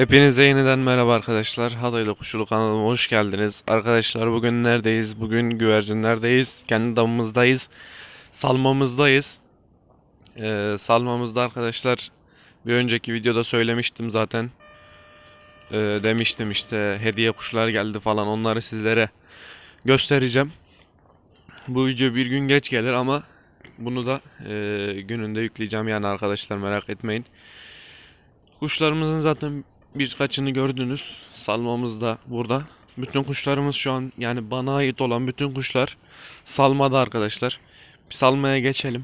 Hepinize yeniden merhaba arkadaşlar. Hadayla Kuşulu kanalıma hoş geldiniz. Arkadaşlar bugün neredeyiz? Bugün güvercinlerdeyiz. Kendi damımızdayız. Salmamızdayız. Ee, salmamızda arkadaşlar bir önceki videoda söylemiştim zaten. Ee, demiştim işte hediye kuşlar geldi falan onları sizlere göstereceğim. Bu video bir gün geç gelir ama bunu da e, gününde yükleyeceğim yani arkadaşlar merak etmeyin. Kuşlarımızın zaten birkaçını gördünüz. Salmamız da burada. Bütün kuşlarımız şu an yani bana ait olan bütün kuşlar salmada arkadaşlar. Bir salmaya geçelim.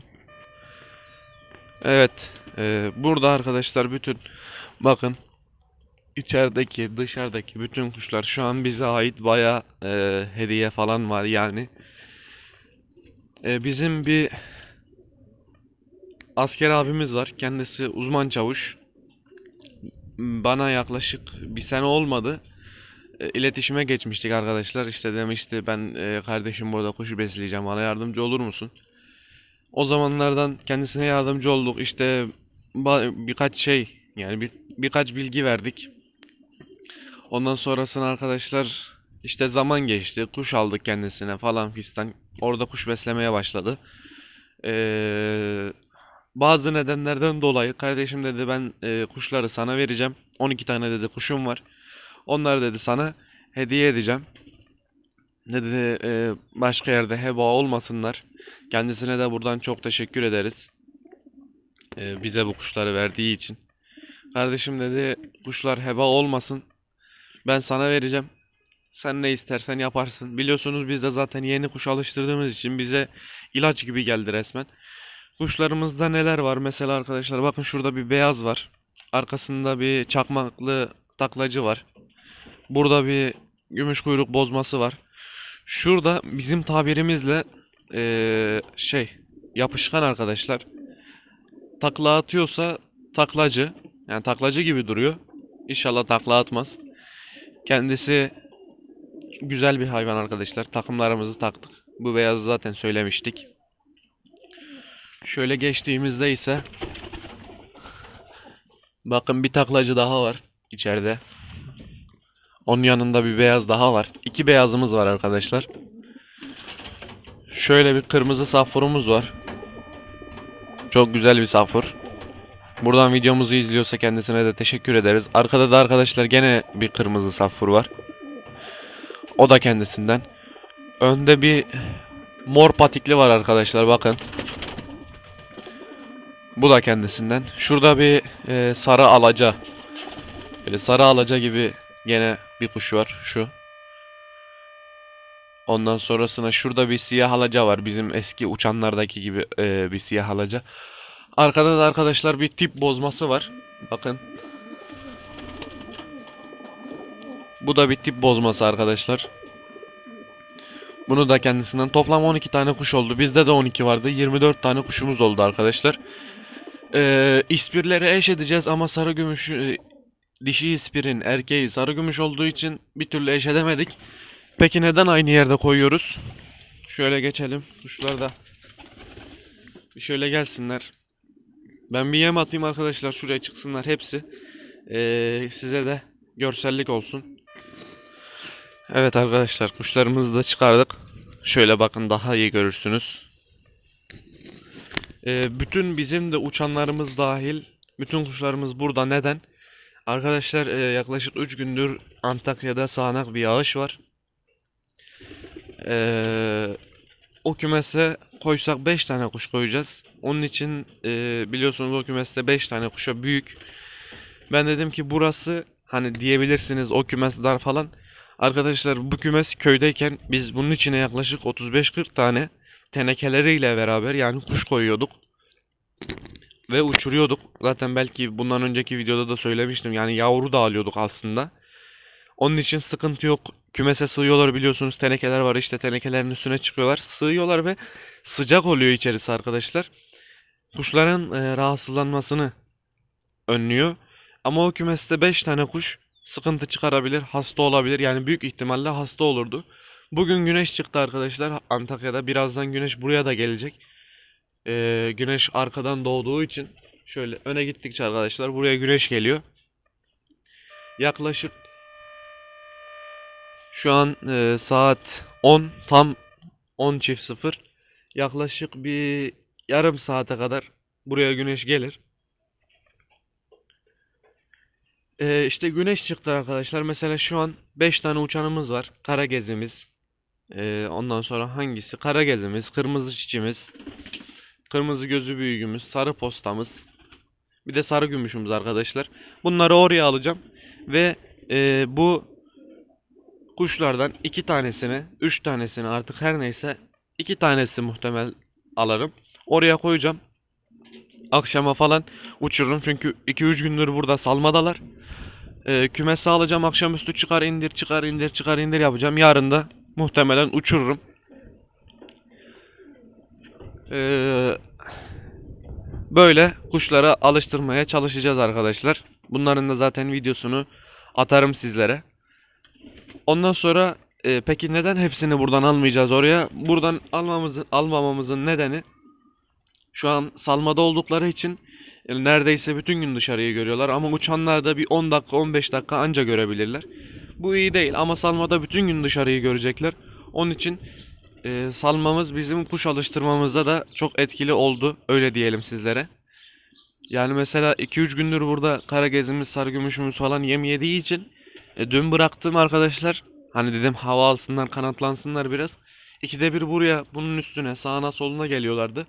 Evet. e, burada arkadaşlar bütün bakın içerideki dışarıdaki bütün kuşlar şu an bize ait baya hediye falan var yani. E, bizim bir asker abimiz var. Kendisi uzman çavuş bana yaklaşık bir sene olmadı. E, İletişime geçmiştik arkadaşlar. İşte demişti ben e, kardeşim burada kuşu besleyeceğim bana yardımcı olur musun? O zamanlardan kendisine yardımcı olduk. İşte birkaç şey yani bir, birkaç bilgi verdik. Ondan sonrasını arkadaşlar işte zaman geçti. Kuş aldık kendisine falan fistan. Orada kuş beslemeye başladı. Eee bazı nedenlerden dolayı kardeşim dedi ben e, kuşları sana vereceğim. 12 tane dedi kuşum var. Onları dedi sana hediye edeceğim. Dedi e, başka yerde heba olmasınlar. Kendisine de buradan çok teşekkür ederiz. E, bize bu kuşları verdiği için. Kardeşim dedi kuşlar heba olmasın. Ben sana vereceğim. Sen ne istersen yaparsın. Biliyorsunuz biz de zaten yeni kuş alıştırdığımız için bize ilaç gibi geldi resmen. Kuşlarımızda neler var? Mesela arkadaşlar bakın şurada bir beyaz var. Arkasında bir çakmaklı taklacı var. Burada bir gümüş kuyruk bozması var. Şurada bizim tabirimizle eee, şey yapışkan arkadaşlar. Takla atıyorsa taklacı. Yani taklacı gibi duruyor. İnşallah takla atmaz. Kendisi güzel bir hayvan arkadaşlar. Takımlarımızı taktık. Bu beyazı zaten söylemiştik. Şöyle geçtiğimizde ise bakın bir taklacı daha var içeride. Onun yanında bir beyaz daha var. İki beyazımız var arkadaşlar. Şöyle bir kırmızı safurumuz var. Çok güzel bir safur. Buradan videomuzu izliyorsa kendisine de teşekkür ederiz. Arkada da arkadaşlar gene bir kırmızı safur var. O da kendisinden. Önde bir mor patikli var arkadaşlar bakın. Bu da kendisinden. Şurada bir e, sarı alaca. Böyle sarı alaca gibi gene bir kuş var. Şu. Ondan sonrasına şurada bir siyah alaca var. Bizim eski uçanlardaki gibi e, bir siyah alaca. Arkada da arkadaşlar bir tip bozması var. Bakın. Bu da bir tip bozması arkadaşlar. Bunu da kendisinden toplam 12 tane kuş oldu. Bizde de 12 vardı. 24 tane kuşumuz oldu arkadaşlar. Ee, ispirleri eş edeceğiz ama sarı gümüş e, dişi ispirin erkeği sarı gümüş olduğu için bir türlü eş edemedik. Peki neden aynı yerde koyuyoruz? Şöyle geçelim. Kuşlar da şöyle gelsinler. Ben bir yem atayım arkadaşlar. Şuraya çıksınlar hepsi. Ee, size de görsellik olsun. Evet arkadaşlar kuşlarımızı da çıkardık. Şöyle bakın daha iyi görürsünüz. Ee, bütün bizim de uçanlarımız dahil bütün kuşlarımız burada. Neden? Arkadaşlar e, yaklaşık 3 gündür Antakya'da sağanak bir yağış var. Ee, o kümese koysak 5 tane kuş koyacağız. Onun için e, biliyorsunuz o kümeste 5 tane kuşa büyük. Ben dedim ki burası hani diyebilirsiniz o kümes dar falan. Arkadaşlar bu kümes köydeyken biz bunun içine yaklaşık 35-40 tane tenekeleriyle beraber yani kuş koyuyorduk. Ve uçuruyorduk. Zaten belki bundan önceki videoda da söylemiştim. Yani yavru da alıyorduk aslında. Onun için sıkıntı yok. Kümese sığıyorlar biliyorsunuz tenekeler var işte tenekelerin üstüne çıkıyorlar. Sığıyorlar ve sıcak oluyor içerisi arkadaşlar. Kuşların e, rahatsızlanmasını önlüyor. Ama o kümeste 5 tane kuş sıkıntı çıkarabilir, hasta olabilir. Yani büyük ihtimalle hasta olurdu. Bugün güneş çıktı arkadaşlar Antakya'da. Birazdan güneş buraya da gelecek. Ee, güneş arkadan doğduğu için şöyle öne gittikçe arkadaşlar buraya güneş geliyor. Yaklaşık şu an e, saat 10 tam 10 çift 0. Yaklaşık bir yarım saate kadar buraya güneş gelir. E, işte güneş çıktı arkadaşlar. Mesela şu an 5 tane uçanımız var. Kara gezimiz. E, ondan sonra hangisi? Kara gezimiz, kırmızı çiçimiz, kırmızı gözü büyüğümüz, sarı postamız. Bir de sarı gümüşümüz arkadaşlar. Bunları oraya alacağım. Ve e, bu kuşlardan iki tanesini, üç tanesini artık her neyse iki tanesi muhtemel alırım. Oraya koyacağım. Akşama falan uçururum çünkü 2-3 gündür burada salmadalar. Ee, kümese alacağım akşamüstü çıkar indir çıkar indir çıkar indir yapacağım. Yarın da muhtemelen uçururum. Ee, böyle kuşlara alıştırmaya çalışacağız arkadaşlar. Bunların da zaten videosunu atarım sizlere. Ondan sonra e, peki neden hepsini buradan almayacağız oraya? Buradan almamızın almamamızın nedeni şu an salmada oldukları için e, neredeyse bütün gün dışarıyı görüyorlar ama uçanlar da bir 10 dakika 15 dakika anca görebilirler. Bu iyi değil ama salmada bütün gün dışarıyı görecekler. Onun için e, salmamız bizim kuş alıştırmamızda da çok etkili oldu. Öyle diyelim sizlere. Yani mesela 2-3 gündür burada kara gezimiz, sarı gümüşümüz falan yem yediği için e, dün bıraktım arkadaşlar. Hani dedim hava alsınlar, kanatlansınlar biraz. İkide bir buraya, bunun üstüne, sağına soluna geliyorlardı.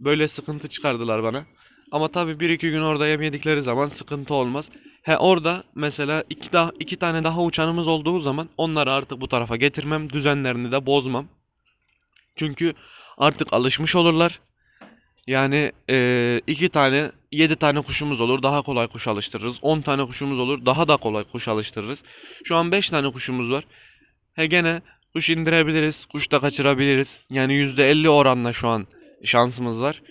Böyle sıkıntı çıkardılar bana. Ama tabii 1-2 gün orada yem yedikleri zaman sıkıntı olmaz. He orada mesela iki, daha, iki tane daha uçanımız olduğu zaman onları artık bu tarafa getirmem. Düzenlerini de bozmam. Çünkü artık alışmış olurlar. Yani eee, iki tane, yedi tane kuşumuz olur. Daha kolay kuş alıştırırız. 10 tane kuşumuz olur. Daha da kolay kuş alıştırırız. Şu an 5 tane kuşumuz var. He gene kuş indirebiliriz. Kuş da kaçırabiliriz. Yani %50 oranla şu an şansımız var.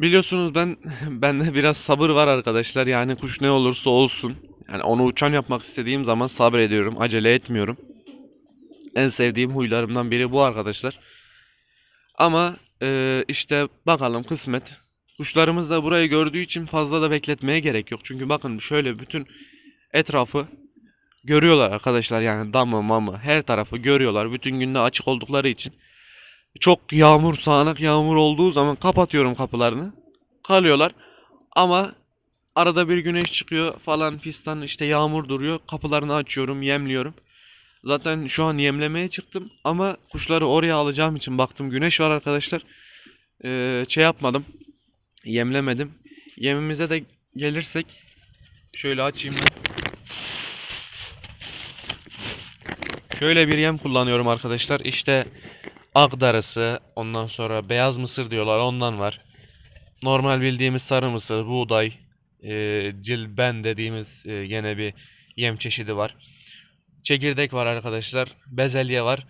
Biliyorsunuz ben bende biraz sabır var arkadaşlar. Yani kuş ne olursa olsun. Yani onu uçan yapmak istediğim zaman sabrediyorum. Acele etmiyorum. En sevdiğim huylarımdan biri bu arkadaşlar. Ama eee, işte bakalım kısmet. Kuşlarımız da burayı gördüğü için fazla da bekletmeye gerek yok. Çünkü bakın şöyle bütün etrafı görüyorlar arkadaşlar. Yani damı mamı her tarafı görüyorlar. Bütün günde açık oldukları için. Çok yağmur sağanak yağmur olduğu zaman kapatıyorum kapılarını. Kalıyorlar. Ama arada bir güneş çıkıyor falan fistan işte yağmur duruyor. Kapılarını açıyorum yemliyorum. Zaten şu an yemlemeye çıktım ama kuşları oraya alacağım için baktım güneş var arkadaşlar. Ee, şey yapmadım. Yemlemedim. Yemimize de gelirsek şöyle açayım ben. Şöyle bir yem kullanıyorum arkadaşlar. İşte Akdarısı, ondan sonra beyaz mısır diyorlar ondan var. Normal bildiğimiz sarı mısır, buğday, e, cilben dediğimiz e, gene bir yem çeşidi var. Çekirdek var arkadaşlar, bezelye var,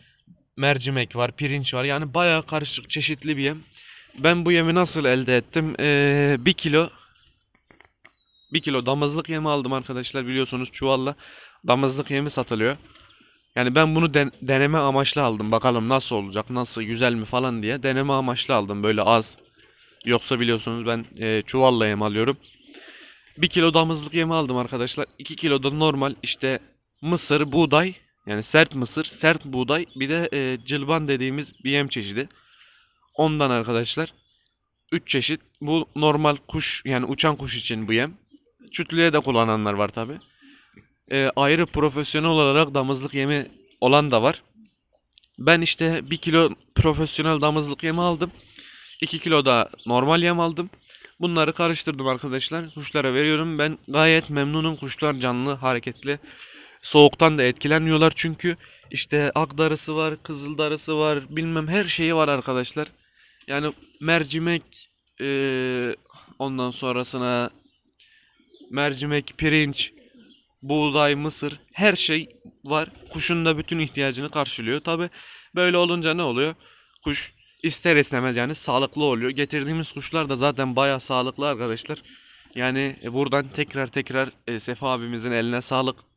mercimek var, pirinç var. Yani bayağı karışık çeşitli bir yem. Ben bu yemi nasıl elde ettim? Ee, bir kilo bir kilo damızlık yemi aldım arkadaşlar biliyorsunuz çuvalla damızlık yemi satılıyor. Yani ben bunu den- deneme amaçlı aldım. Bakalım nasıl olacak, nasıl, güzel mi falan diye deneme amaçlı aldım böyle az. Yoksa biliyorsunuz ben e, çuvalla yem alıyorum. 1 kilo damızlık yemi aldım arkadaşlar. 2 kilo da normal işte mısır, buğday yani sert mısır, sert buğday bir de e, cılban dediğimiz bir yem çeşidi. Ondan arkadaşlar 3 çeşit. Bu normal kuş yani uçan kuş için bu yem. Çütlüğe de kullananlar var tabi. Ee, ayrı profesyonel olarak damızlık yemi olan da var. Ben işte 1 kilo profesyonel damızlık yemi aldım. 2 kilo da normal yem aldım. Bunları karıştırdım arkadaşlar. Kuşlara veriyorum. Ben gayet memnunum. Kuşlar canlı, hareketli. Soğuktan da etkilenmiyorlar çünkü işte ak darısı var, kızıl darısı var, bilmem her şeyi var arkadaşlar. Yani mercimek eee, ondan sonrasına mercimek, pirinç, buğday, mısır her şey var. Kuşun da bütün ihtiyacını karşılıyor. Tabi böyle olunca ne oluyor? Kuş ister istemez yani sağlıklı oluyor. Getirdiğimiz kuşlar da zaten bayağı sağlıklı arkadaşlar. Yani e, buradan tekrar tekrar e, Sefa abimizin eline sağlık.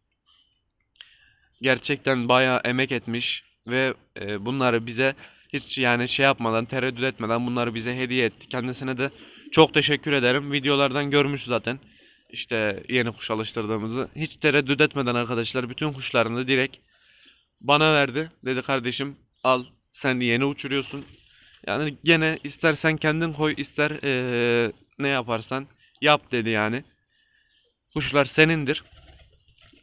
Gerçekten bayağı emek etmiş ve e, bunları bize hiç yani şey yapmadan, tereddüt etmeden bunları bize hediye etti. Kendisine de çok teşekkür ederim. Videolardan görmüş zaten. işte yeni kuş alıştırdığımızı. Hiç tereddüt etmeden arkadaşlar bütün kuşlarını direkt bana verdi. Dedi kardeşim al sen yeni uçuruyorsun. Yani gene istersen kendin koy ister eee, ne yaparsan yap dedi yani. Kuşlar senindir.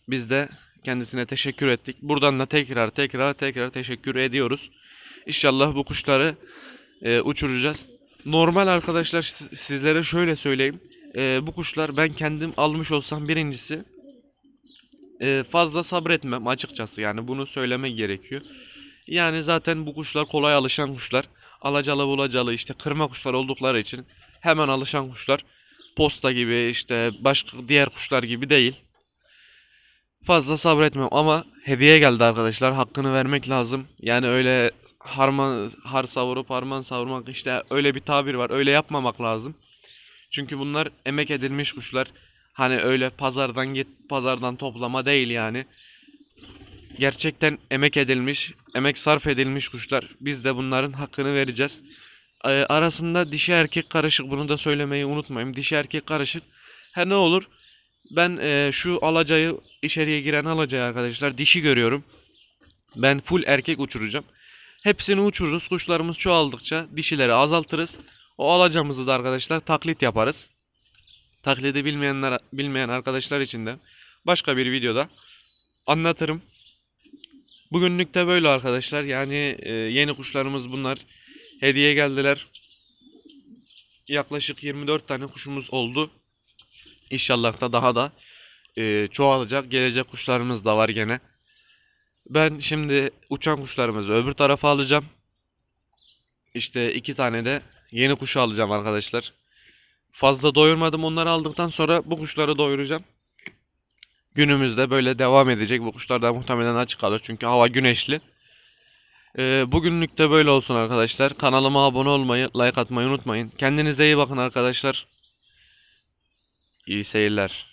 Biz de kendisine teşekkür ettik. Buradan da tekrar tekrar tekrar teşekkür ediyoruz. İnşallah bu kuşları e, uçuracağız. Normal arkadaşlar siz- sizlere şöyle söyleyeyim. E, bu kuşlar ben kendim almış olsam birincisi e, fazla sabretmem açıkçası yani bunu söylemek gerekiyor. Yani zaten bu kuşlar kolay alışan kuşlar. Alacalı bulacalı işte kırma kuşlar oldukları için hemen alışan kuşlar. Posta gibi işte başka diğer kuşlar gibi değil. Fazla sabretmem ama hediye geldi arkadaşlar. Hakkını vermek lazım. Yani öyle harman har savurup harman savurmak işte öyle bir tabir var. Öyle yapmamak lazım. Çünkü bunlar emek edilmiş kuşlar. Hani öyle pazardan git pazardan toplama değil yani. Gerçekten emek edilmiş, emek sarf edilmiş kuşlar. Biz de bunların hakkını vereceğiz. Ee, arasında dişi erkek karışık bunu da söylemeyi unutmayın. Dişi erkek karışık. Ha ne olur? Ben e, şu alacayı içeriye giren alacayı arkadaşlar dişi görüyorum. Ben full erkek uçuracağım. Hepsini uçururuz. Kuşlarımız çoğaldıkça dişileri azaltırız. O alacamızı da arkadaşlar taklit yaparız. Taklidi bilmeyenler bilmeyen arkadaşlar için de başka bir videoda anlatırım. Bugünlük de böyle arkadaşlar. Yani e, yeni kuşlarımız bunlar. Hediye geldiler. Yaklaşık 24 tane kuşumuz oldu. İnşallah da daha da e, çoğalacak. Gelecek kuşlarımız da var gene. Ben şimdi uçan kuşlarımızı öbür tarafa alacağım. İşte iki tane de yeni kuşu alacağım arkadaşlar. Fazla doyurmadım onları aldıktan sonra bu kuşları doyuracağım. Günümüzde böyle devam edecek. Bu kuşlar da muhtemelen açık kalır çünkü hava güneşli. Ee, bugünlük de böyle olsun arkadaşlar. Kanalıma abone olmayı, like atmayı unutmayın. Kendinize iyi bakın arkadaşlar. İyi seyirler.